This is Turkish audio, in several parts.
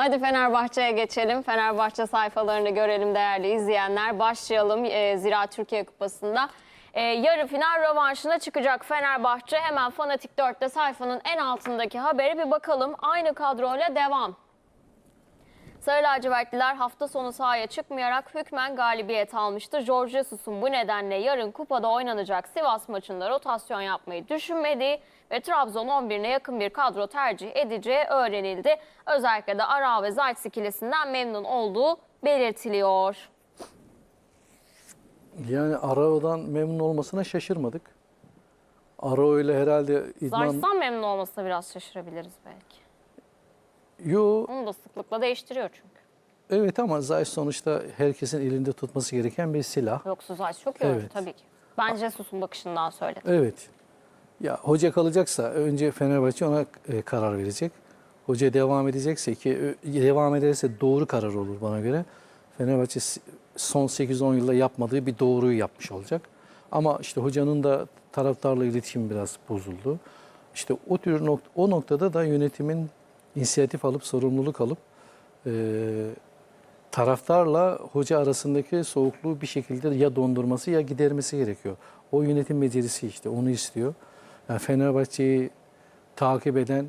Hadi Fenerbahçe'ye geçelim. Fenerbahçe sayfalarını görelim değerli izleyenler. Başlayalım e, Zira Türkiye Kupası'nda. E, yarı final rövanşına çıkacak Fenerbahçe. Hemen Fanatik 4'te sayfanın en altındaki haberi bir bakalım. Aynı kadroyla devam. Sarı lacivertliler hafta sonu sahaya çıkmayarak hükmen galibiyet almıştı. Jorge Jesus'un bu nedenle yarın kupada oynanacak Sivas maçında rotasyon yapmayı düşünmediği ve Trabzon 11'ine yakın bir kadro tercih edeceği öğrenildi. Özellikle de Ara ve Zayt ikilisinden memnun olduğu belirtiliyor. Yani Arao'dan memnun olmasına şaşırmadık. Arao ile herhalde idman... Zayt'tan memnun olmasına biraz şaşırabiliriz belki. Yo, Onu da sıklıkla değiştiriyor çünkü. evet ama Zayt sonuçta herkesin elinde tutması gereken bir silah. Yoksa Zayt çok iyi oyuncu Evet. tabii ki. Ben Jesus'un bakışından söyledim. Evet. Ya hoca kalacaksa önce Fenerbahçe ona e, karar verecek. Hoca devam edecekse ki devam ederse doğru karar olur bana göre. Fenerbahçe son 8-10 yılda yapmadığı bir doğruyu yapmış olacak. Ama işte hocanın da taraftarla iletişim biraz bozuldu. İşte o tür nok- o noktada da yönetimin inisiyatif alıp sorumluluk alıp e, taraftarla hoca arasındaki soğukluğu bir şekilde ya dondurması ya gidermesi gerekiyor. O yönetim becerisi işte onu istiyor. Yani Fenerbahçe'yi takip eden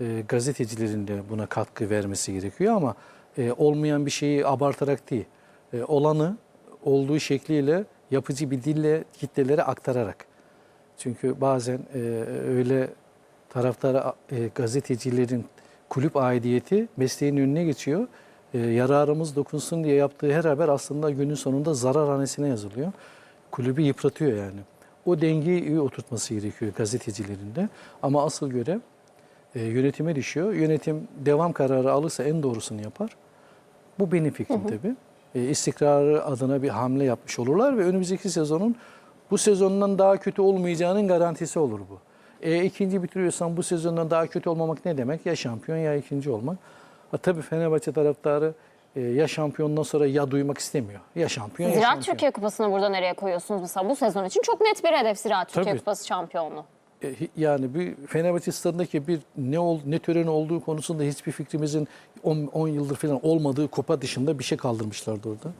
e, gazetecilerin de buna katkı vermesi gerekiyor ama e, olmayan bir şeyi abartarak değil. E, olanı olduğu şekliyle yapıcı bir dille kitlelere aktararak. Çünkü bazen e, öyle taraftara e, gazetecilerin kulüp aidiyeti mesleğin önüne geçiyor. E, yararımız dokunsun diye yaptığı her haber aslında günün sonunda zarar hanesine yazılıyor. Kulübü yıpratıyor yani. O dengeyi iyi oturtması gerekiyor gazetecilerin de. Ama asıl görev e, yönetime düşüyor. Yönetim devam kararı alırsa en doğrusunu yapar. Bu benim fikrim tabii. E, istikrarı adına bir hamle yapmış olurlar ve önümüzdeki sezonun bu sezondan daha kötü olmayacağının garantisi olur bu. E, ikinci bitiriyorsan bu sezondan daha kötü olmamak ne demek? Ya şampiyon ya ikinci olmak. Ha, tabii Fenerbahçe taraftarı e, ya şampiyondan sonra ya duymak istemiyor. Ya şampiyon ya Ziraat şampiyon. Türkiye Kupası'nı burada nereye koyuyorsunuz mesela bu sezon için? Çok net bir hedef Ziraat Türkiye Tabii. Kupası şampiyonluğu. E, yani bir Fenerbahçe stadındaki bir ne ol, ne töreni olduğu konusunda hiçbir fikrimizin 10 yıldır falan olmadığı kupa dışında bir şey kaldırmışlardı orada.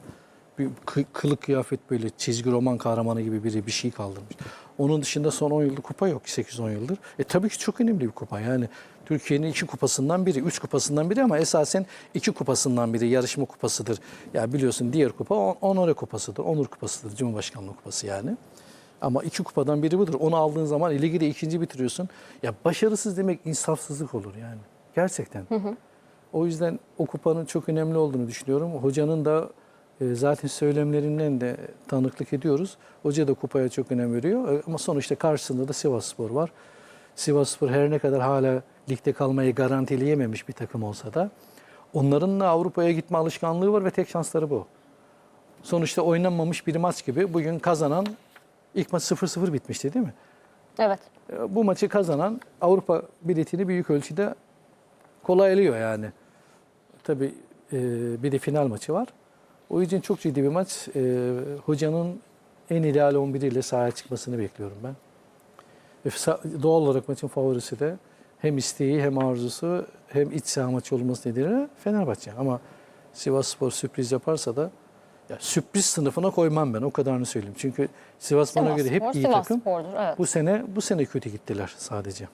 Bir kı- kılık kıyafet böyle çizgi roman kahramanı gibi biri bir şey kaldırmış. Onun dışında son 10 yıldır kupa yok 8-10 yıldır. E tabii ki çok önemli bir kupa. Yani Türkiye'nin iki kupasından biri, üç kupasından biri ama esasen iki kupasından biri yarışma kupasıdır. Ya biliyorsun diğer kupa on- onore kupasıdır, onur kupasıdır, Cumhurbaşkanlığı kupası yani. Ama iki kupadan biri budur. Onu aldığın zaman ligi de ikinci bitiriyorsun. Ya başarısız demek insafsızlık olur yani. Gerçekten. O yüzden o kupanın çok önemli olduğunu düşünüyorum. Hocanın da zaten söylemlerinden de tanıklık ediyoruz. Hoca da kupaya çok önem veriyor. E, Ama sonuçta karşısında da Sivasspor var. Sivasspor her ne kadar hala ligde kalmayı garantileyememiş bir takım olsa da onların da Avrupa'ya gitme alışkanlığı var ve tek şansları bu. Sonuçta oynanmamış bir maç gibi bugün kazanan ilk maç 0-0 bitmişti değil mi? Evet. E, Bu maçı kazanan Avrupa biletini büyük ölçüde kolaylıyor yani. Tabii e, bir de final maçı var. O yüzden çok ciddi bir maç. E, hocanın en ideal 11 ile sahaya çıkmasını bekliyorum ben. E, doğal olarak maçın favorisi de hem isteği hem arzusu hem iç saha maçı olması nedeniyle Fenerbahçe. Ama Sivasspor sürpriz yaparsa da ya sürpriz sınıfına koymam ben o kadarını söyleyeyim. Çünkü Sivas bana göre hep Sivasspor, iyi takım. Sivasspor'dur, Evet. Bu sene bu sene kötü gittiler sadece.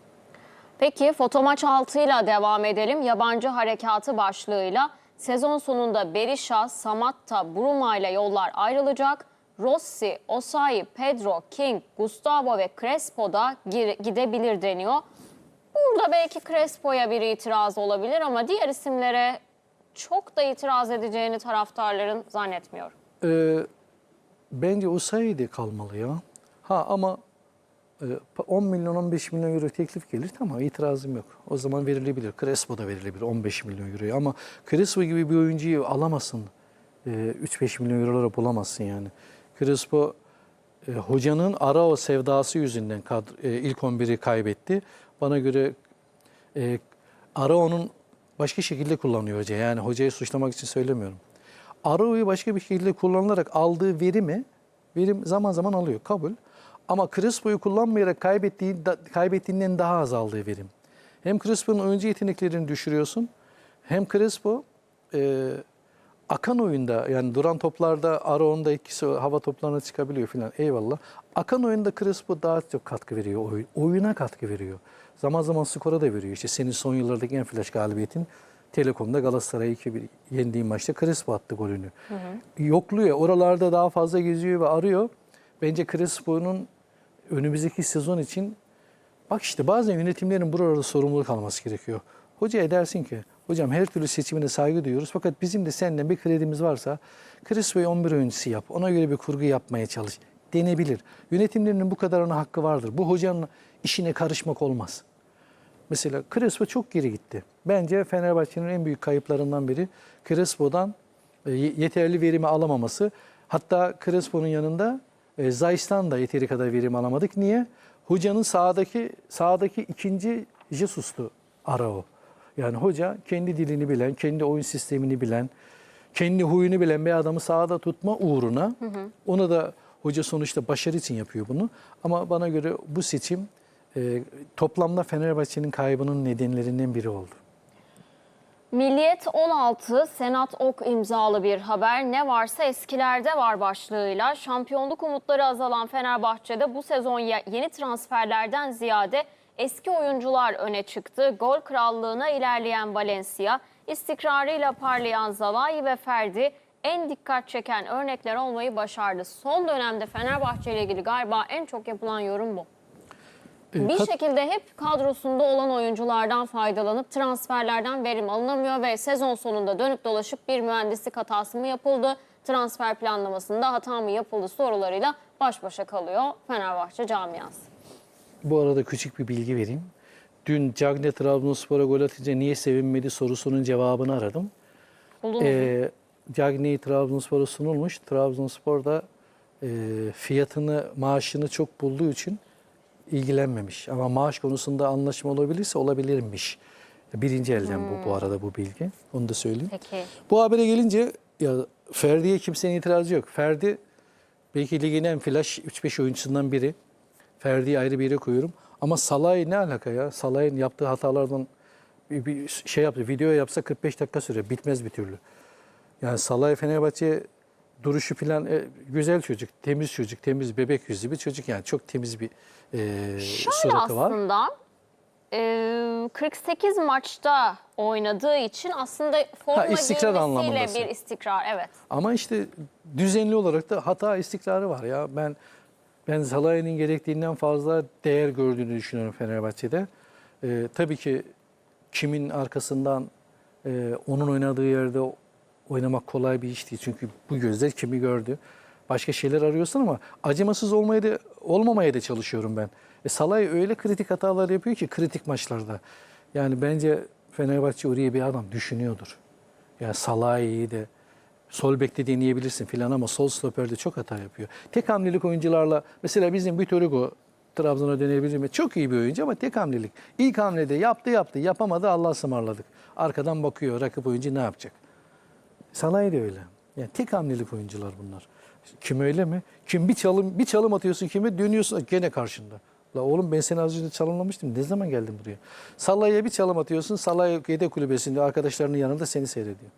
Peki foto maç 6 ile devam edelim. Yabancı harekatı başlığıyla sezon sonunda Berisha, Samatta, Bruma ile yollar ayrılacak. Rossi, Osayi, Pedro, King, Gustavo ve Crespo da gidebilir deniyor. Burada belki Crespo'ya bir itiraz olabilir ama diğer isimlere çok da itiraz edeceğini taraftarların zannetmiyorum. Ee, bence Osayi de kalmalı ya. Ha ama 10 milyon 15 milyon euro teklif gelir tamam itirazım yok. O zaman verilebilir. Crespo da verilebilir 15 milyon euroya ama Crespo gibi bir oyuncuyu alamazsın. E, 3-5 milyon eurolara bulamazsın yani. Crespo e, hocanın Arao sevdası yüzünden e, ilk 11'i kaybetti. Bana göre e, Arao'nun başka şekilde kullanıyor hoca. Yani hocayı suçlamak için söylemiyorum. Arao'yu başka bir şekilde kullanılarak aldığı verimi verim zaman zaman alıyor. Kabul. Ama Crespo'yu kullanmayarak kaybettiği, da- kaybettiğinden daha az aldığı verim. Hem Crespo'nun oyuncu yeteneklerini düşürüyorsun hem Crespo e, akan oyunda yani duran toplarda Aron'da etkisi hava toplarına çıkabiliyor filan eyvallah. Akan oyunda Crespo daha çok katkı veriyor oyun, oyuna katkı veriyor. Zaman zaman skora da veriyor. İşte senin son yıllardaki en flash galibiyetin Telekom'da Galatasaray'ı 2-1 yendiği maçta Crespo attı golünü. Yokluyor. Oralarda daha fazla geziyor ve arıyor. Bence Crespo'nun önümüzdeki sezon için Bak işte bazen yönetimlerin burada sorumluluk alması gerekiyor. Hoca edersin ki, hocam her türlü seçimine saygı duyuyoruz fakat bizim de seninle bir kredimiz varsa Crespo'yu 11 oyuncusu yap. Ona göre bir kurgu yapmaya çalış. Denebilir. Yönetimlerinin bu kadarına hakkı vardır. Bu hocanın işine karışmak olmaz. Mesela Crespo çok geri gitti. Bence Fenerbahçe'nin en büyük kayıplarından biri Crespo'dan e, ye- yeterli verimi alamaması. Hatta Crespo'nun yanında e, Zayis'tan da yeteri kadar verim alamadık. Niye? Hocanın sahadaki sahadaki ikinci Jesus'tu Arao. Yani hoca kendi dilini bilen, kendi oyun sistemini bilen, kendi huyunu bilen bir adamı sahada tutma uğruna ona da hoca sonuçta başarı için yapıyor bunu. Ama bana göre bu seçim e, toplamda Fenerbahçe'nin kaybının nedenlerinden biri oldu. Milliyet 16 Senat Ok imzalı bir haber ne varsa eskilerde var başlığıyla şampiyonluk umutları azalan Fenerbahçe'de bu sezon ye- yeni transferlerden ziyade eski oyuncular öne çıktı. Gol krallığına ilerleyen Valencia, istikrarıyla parlayan Zalai ve Ferdi en dikkat çeken örnekler olmayı başardı. Son dönemde Fenerbahçe ile ilgili galiba en çok yapılan yorum bu. E, Bir kat- şekilde hep kadrosunda olan oyunculardan faydalanıp transferlerden verim alınamıyor ve sezon sonunda dönüp dolaşıp bir mühendislik hatası mı yapıldı, transfer planlamasında hata mı yapıldı sorularıyla baş başa kalıyor Fenerbahçe camiası. Bu arada küçük bir bilgi vereyim. Dün Cagne Trabzonspor'a gol atınca niye sevinmedi sorusunun cevabını aradım. Buldunuz mu? Ee, Cagney Trabzonspor'a sunulmuş. Trabzonspor da e, fiyatını, maaşını çok bulduğu için ilgilenmemiş. Ama maaş konusunda anlaşma olabilirse olabilirmiş. Birinci elden bu bu arada bu bilgi. Onu da söyleyeyim. Peki. Bu habere gelince ya Ferdi'ye kimsenin itirazı yok. Ferdi belki ligin en flash 3-5 oyuncusundan biri. Ferdi'yi ayrı bir yere koyuyorum. Ama Salah'ı ne alaka ya? Salah'ın yaptığı hatalardan bir, bir şey yaptı. Video yapsa 45 dakika sürer. Bitmez bir türlü. Yani Salah Fenerbahçe duruşu falan e, güzel çocuk, temiz çocuk, temiz bebek yüzlü bir çocuk yani çok temiz bir e, Şöyle suratı var. aslında e, 48 maçta oynadığı için aslında forma istikrar giymesiyle anlamındasın. bir istikrar. Evet. Ama işte düzenli olarak da hata istikrarı var ya. Ben ben Salah'ın gerektiğinden fazla değer gördüğünü düşünüyorum Fenerbahçe'de. Ee, tabii ki kimin arkasından e, onun oynadığı yerde oynamak kolay bir iş değil. Çünkü bu gözler kimi gördü. Başka şeyler arıyorsun ama acımasız olmaya da olmamaya da çalışıyorum ben. E, Salah öyle kritik hatalar yapıyor ki kritik maçlarda. Yani bence Fenerbahçe oraya bir adam düşünüyordur. Yani Salah'ı de sol bekte deneyebilirsin filan ama sol stoperde çok hata yapıyor. Tek hamlelik oyuncularla mesela bizim Vitor Hugo Trabzon'a dönebilir? Çok iyi bir oyuncu ama tek hamlelik. İlk hamlede yaptı yaptı yapamadı Allah ısmarladık. Arkadan bakıyor rakip oyuncu ne yapacak? Salah da öyle. Yani tek hamlelik oyuncular bunlar. Kim öyle mi? Kim bir çalım bir çalım atıyorsun kime dönüyorsun gene karşında. La oğlum ben seni az önce çalımlamıştım. Ne zaman geldin buraya? Salah'a bir çalım atıyorsun. Salah yedek kulübesinde arkadaşlarının yanında seni seyrediyor.